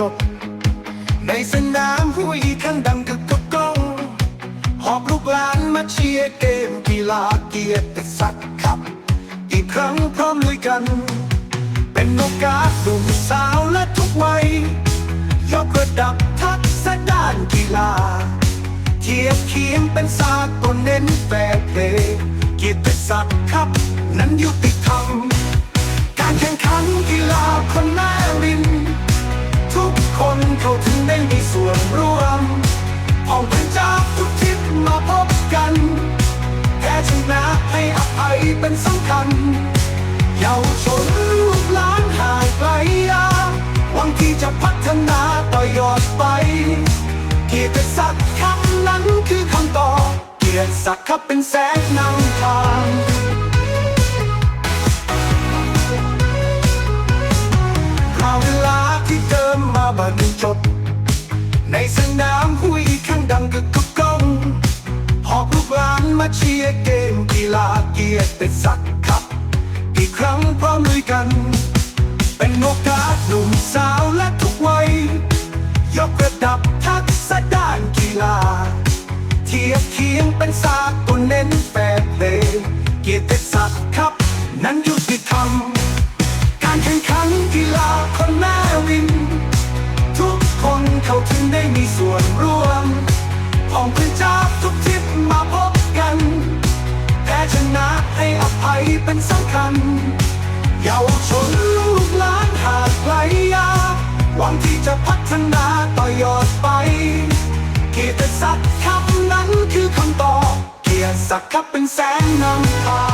จบ ในสนามหุยข้างดังกึกกบกองหอบลูกหลานมาเชียร์เกมกีฬาเกียรติศักดิ์ครับ อีกครั้งพร้อมลุยกัน เป็นโอกาสหนุ่มสาวและทุกวัยยกระดับทักษะด้านกีฬา เทียบเคียงเป็นสากลเน้นแฟร์เพลย์เกียรติศักดิ์ครับ นั้นยุติ เป็นสำคัญ เยาวชนลูกหลานห่างไกลยาหวังที่จะพัฒนาต่อยอดไป เกียรติศักดิ์คำนั้นคือคำตอบเกียรติศักดิ์ครับเป็นแสงนำทางคราวเวลาที่เดิมมาบรรจบ ในสนามหุยข้างดังกึกกก้องหอบลูกหลานมาเชียร์เก กีฬาเกียรติศักครับ อีกครั้งพร้อมลุยกัน เป็นโอกาสหนุ่มสาวและทุกวัย ยกระดับทักษะด้านกีฬา เทียบเคียงเป็นสากลเน้นแฟร์เพลย์เกียรติศักดิ์ครับ นั้นยุติธรรม การแข่งขันกีฬาคนหน้าวิน ทุกคนเขาถึงได้มีส่วนร่วมพ้องพื่อนจา เป็นสำคัญเยาวชนลูกหลานหากไกลยาหวังที่จะพัฒนาต่อยอดไป เกียรติศักดิ์คำนั้นคือคำตอบ เกียรติศักดิ์ครับเป็นแสงนำทาง